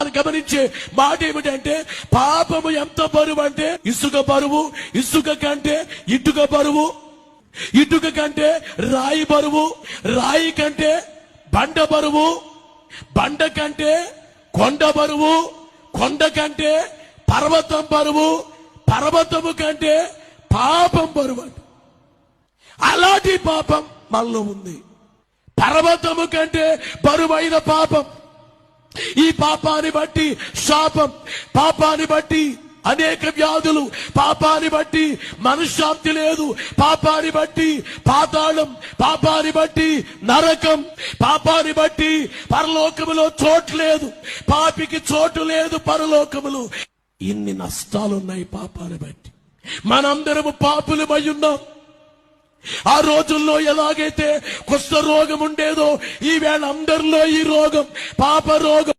గమనించే మాట ఏమిటంటే పాపము ఎంత బరువు అంటే ఇసుక బరువు ఇసుక కంటే ఇటుక బరువు ఇటుక కంటే రాయి బరువు రాయి కంటే బండ బరువు బండ కంటే కొండ బరువు కొండ కంటే పర్వతం బరువు పర్వతము కంటే పాపం బరువు అలాంటి పాపం మనలో ఉంది. పర్వతము కంటే బరువైన పాపం. ఈ పాపాన్ని బట్టి శాపం పాపాన్ని బట్టి అనేక వ్యాధులు పాపాన్ని బట్టి మనశ్శాంతి లేదు పాపాన్ని బట్టి పాతాళం పాపాన్ని బట్టి నరకం పాపాన్ని బట్టి పరలోకములో చోటు లేదు పాపికి చోటు లేదు పరలోకములు. ఇన్ని నష్టాలున్నాయి పాపాన్ని బట్టి. మనందరము పాపులమై ఉన్నాం. ఆ రోజుల్లో ఎలాగైతే కుష్ఠ రోగం ఉండేదో ఈవేళ అందరిలో ఈ రోగం పాప రోగం